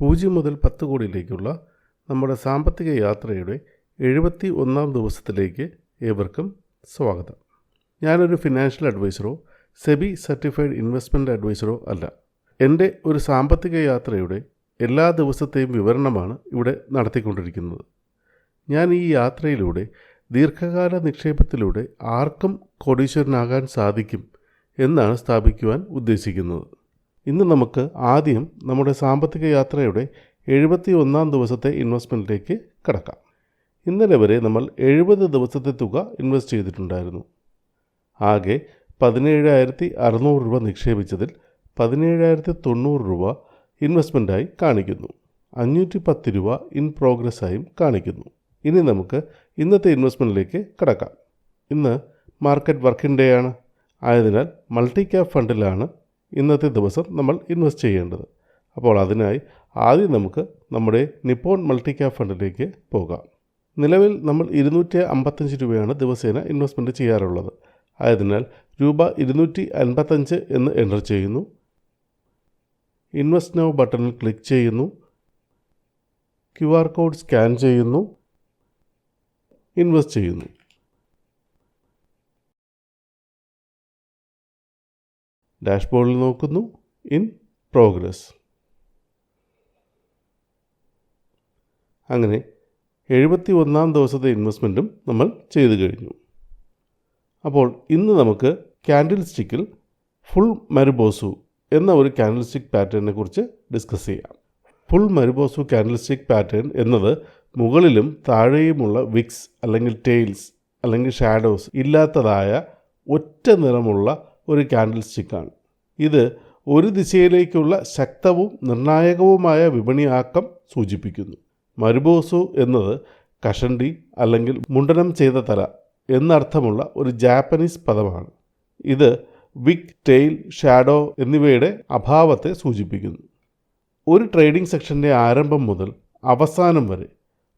പൂജ്യം മുതൽ പത്ത് കോടിയിലേക്കുള്ള നമ്മുടെ സാമ്പത്തിക യാത്രയുടെ എഴുപത്തി ഒന്നാം ദിവസത്തിലേക്ക് ഏവർക്കും സ്വാഗതം. ഞാനൊരു ഫിനാൻഷ്യൽ അഡ്വൈസറോ സെബി സർട്ടിഫൈഡ് ഇൻവെസ്റ്റ്മെന്റ് അഡ്വൈസറോ അല്ല. എന്റെ ഒരു സാമ്പത്തിക യാത്രയുടെ എല്ലാ ദിവസത്തെയും വിവരണമാണ് ഇവിടെ നടത്തിക്കൊണ്ടിരിക്കുന്നത്. ഞാൻ ഈ യാത്രയിലൂടെ ദീർഘകാല നിക്ഷേപത്തിലൂടെ ആർക്കും കോടീശ്വരനാകാൻ സാധിക്കും എന്നാണ് സ്ഥാപിക്കുവാൻ ഉദ്ദേശിക്കുന്നത്. ഇന്ന് നമുക്ക് ആദ്യം നമ്മുടെ സാമ്പത്തിക യാത്രയുടെ എഴുപത്തി ഒന്നാം ദിവസത്തെ ഇൻവെസ്റ്റ്മെന്റിലേക്ക് കടക്കാം. ഇന്നലെ വരെ നമ്മൾ എഴുപത് ദിവസത്തെ തുക ഇൻവെസ്റ്റ് ചെയ്തിട്ടുണ്ടായിരുന്നു. ആകെ പതിനേഴായിരത്തി അറുന്നൂറ് രൂപ നിക്ഷേപിച്ചതിൽ പതിനേഴായിരത്തി തൊണ്ണൂറ് രൂപ ഇൻവെസ്റ്റ്മെന്റായി കാണിക്കുന്നു. അഞ്ഞൂറ്റി പത്ത് രൂപ ഇൻ പ്രോഗ്രസ്സായും കാണിക്കുന്നു. ഇനി നമുക്ക് ഇന്നത്തെ ഇൻവെസ്റ്റ്മെന്റിലേക്ക് കടക്കാം. ഇന്ന് മാർക്കറ്റ് വർക്കിംഗ് ഡേ ആണ്. ആയതിനാൽ മൾട്ടി ക്യാപ് ഫണ്ടിലാണ് ഇന്നത്തെ ദിവസം നമ്മൾ ഇൻവെസ്റ്റ് ചെയ്യേണ്ടത്. അപ്പോൾ അതിനായി ആദ്യം നമുക്ക് നമ്മുടെ നിപ്പോൺ മൾട്ടി ക്യാപ് ഫണ്ടിലേക്ക് പോകാം. നിലവിൽ നമ്മൾ ഇരുന്നൂറ്റി അമ്പത്തഞ്ച് രൂപയാണ് ദിവസേന ഇൻവെസ്റ്റ്മെന്റ് ചെയ്യാറുള്ളത്. ആയതിനാൽ രൂപ ഇരുന്നൂറ്റി അൻപത്തഞ്ച് എന്ന് എന്റർ ചെയ്യുന്നു. ഇൻവെസ്റ്റ് നൗ ബട്ടണിൽ ക്ലിക്ക് ചെയ്യുന്നു. ക്യു ആർ കോഡ് സ്കാൻ ചെയ്യുന്നു. ഇൻവെസ്റ്റ് ചെയ്യുന്നു. ഡാഷ്ബോർഡിൽ നോക്കുന്നു. In progress. അങ്ങനെ എഴുപത്തി ഒന്നാം ദിവസത്തെ ഇൻവെസ്റ്റ്മെന്റും നമ്മൾ ചെയ്തു കഴിഞ്ഞു. അപ്പോൾ ഇന്ന് നമുക്ക് ക്യാൻഡിൽ സ്റ്റിക്കിൽ ഫുൾ മരുബോസു എന്ന ഒരു ക്യാൻഡിൽ സ്റ്റിക്ക് പാറ്റേണിനെ കുറിച്ച് ഡിസ്കസ് ചെയ്യാം. Full marubozu candlestick pattern എന്നത് മുകളിലും താഴെയുമുള്ള വിക്സ് അല്ലെങ്കിൽ ടെയിൽസ് അല്ലെങ്കിൽ ഷാഡോസ് ഇല്ലാത്തതായ ഒറ്റ നിറമുള്ള ഒരു ക്യാൻഡിൽ സ്റ്റിക്കാണ് ഇത് ഒരു ദിശയിലേക്കുള്ള ശക്തവും നിർണായകവുമായ വിപണിയാക്കം സൂചിപ്പിക്കുന്നു. മരുബോസു എന്നത് കഷണ്ടി അല്ലെങ്കിൽ മുണ്ടനം ചെയ്ത തല എന്നർത്ഥമുള്ള ഒരു ജാപ്പനീസ് പദമാണ്. ഇത് വിഗ് ടെയിൽ ഷാഡോ എന്നിവയുടെ അഭാവത്തെ സൂചിപ്പിക്കുന്നു. ഒരു ട്രേഡിംഗ് സെക്ഷന്റെ ആരംഭം മുതൽ അവസാനം വരെ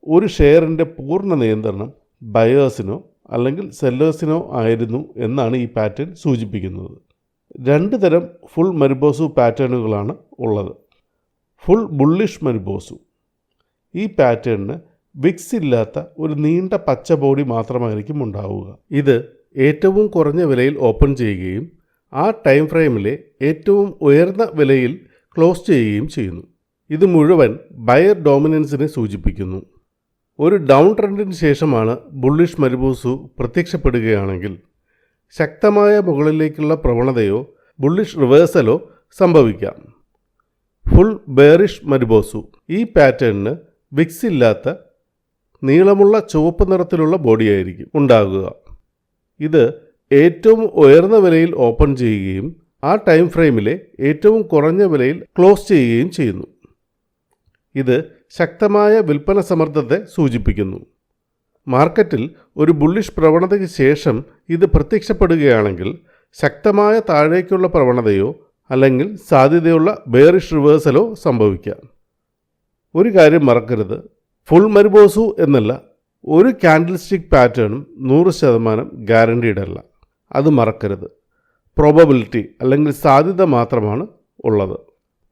ഒരു ഷെയറിന്റെ പൂർണ നിയന്ത്രണം ബയേഴ്സിനോ അല്ലെങ്കിൽ സെല്ലേഴ്സിനോ ആയിരുന്നു എന്നാണ് ഈ പാറ്റേൺ സൂചിപ്പിക്കുന്നത്. രണ്ട് തരം ഫുൾ മരുബോസു പാറ്റേണുകളാണ് ഉള്ളത്. Full bullish marubozu. ഈ പാറ്റേണിന് വിക്സ് ഇല്ലാത്ത ഒരു നീണ്ട പച്ച ബോഡി മാത്രമായിരിക്കും ഉണ്ടാവുക. ഇത് ഏറ്റവും കുറഞ്ഞ വിലയിൽ ഓപ്പൺ ചെയ്യുകയും ആ ടൈം ഫ്രെയിമിലെ ഏറ്റവും ഉയർന്ന വിലയിൽ ക്ലോസ് ചെയ്യുകയും ചെയ്യുന്നു. ഇത് മുഴുവൻ ബയർ ഡോമിനൻസിനെ സൂചിപ്പിക്കുന്നു. ഒരു ഡൗൺ ട്രെൻഡിന് ശേഷമാണ് ബുള്ളിഷ് മരുബൂസു പ്രത്യക്ഷപ്പെടുകയാണെങ്കിൽ ശക്തമായ മുകളിലേക്കുള്ള പ്രവണതയോ ബുള്ളിഷ് റിവേഴ്സലോ സംഭവിക്കാം. ഫുൾ ബേറിഷ് മരുബോസു ഈ പാറ്റേണിന് വിക്സ് ഇല്ലാത്ത നീളമുള്ള ചുവപ്പ് നിറത്തിലുള്ള ബോഡിയായിരിക്കും ഉണ്ടാകുക. ഇത് ഏറ്റവും ഉയർന്ന വിലയിൽ ഓപ്പൺ ചെയ്യുകയും ആ ടൈം ഫ്രെയിമിലെ ഏറ്റവും കുറഞ്ഞ വിലയിൽ ക്ലോസ് ചെയ്യുകയും ചെയ്യുന്നു. ഇത് ശക്തമായ വിൽപ്പന സമ്മർദ്ദത്തെ സൂചിപ്പിക്കുന്നു. മാർക്കറ്റിൽ ഒരു ബുള്ളിഷ് പ്രവണതയ്ക്ക് ശേഷം ഇത് പ്രത്യക്ഷപ്പെടുകയാണെങ്കിൽ ശക്തമായ താഴേക്കുള്ള പ്രവണതയോ അല്ലെങ്കിൽ സാധ്യതയുള്ള ബേറിഷ് റിവേഴ്സലോ സംഭവിക്കാം. ഒരു കാര്യം മറക്കരുത്. ഫുൾ മരുബോസു എന്നല്ല ഒരു ക്യാൻഡിൽ സ്റ്റിക്ക് പാറ്റേണും നൂറ് ശതമാനം ഗ്യാരണ്ടീഡ് അത് മറക്കരുത്. പ്രോബബിലിറ്റി അല്ലെങ്കിൽ സാധ്യത മാത്രമാണ് ഉള്ളത്.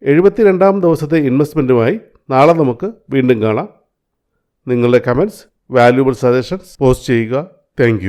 എഴുപത്തിരണ്ടാം ദിവസത്തെ ഇൻവെസ്റ്റ്മെന്റുമായി നാളെ നമുക്ക് വീണ്ടും കാണാം. നിങ്ങളുടെ കമന്റ്സ് വാല്യൂബിൾ സജഷൻസ് പോസ്റ്റ് ചെയ്യുക. താങ്ക്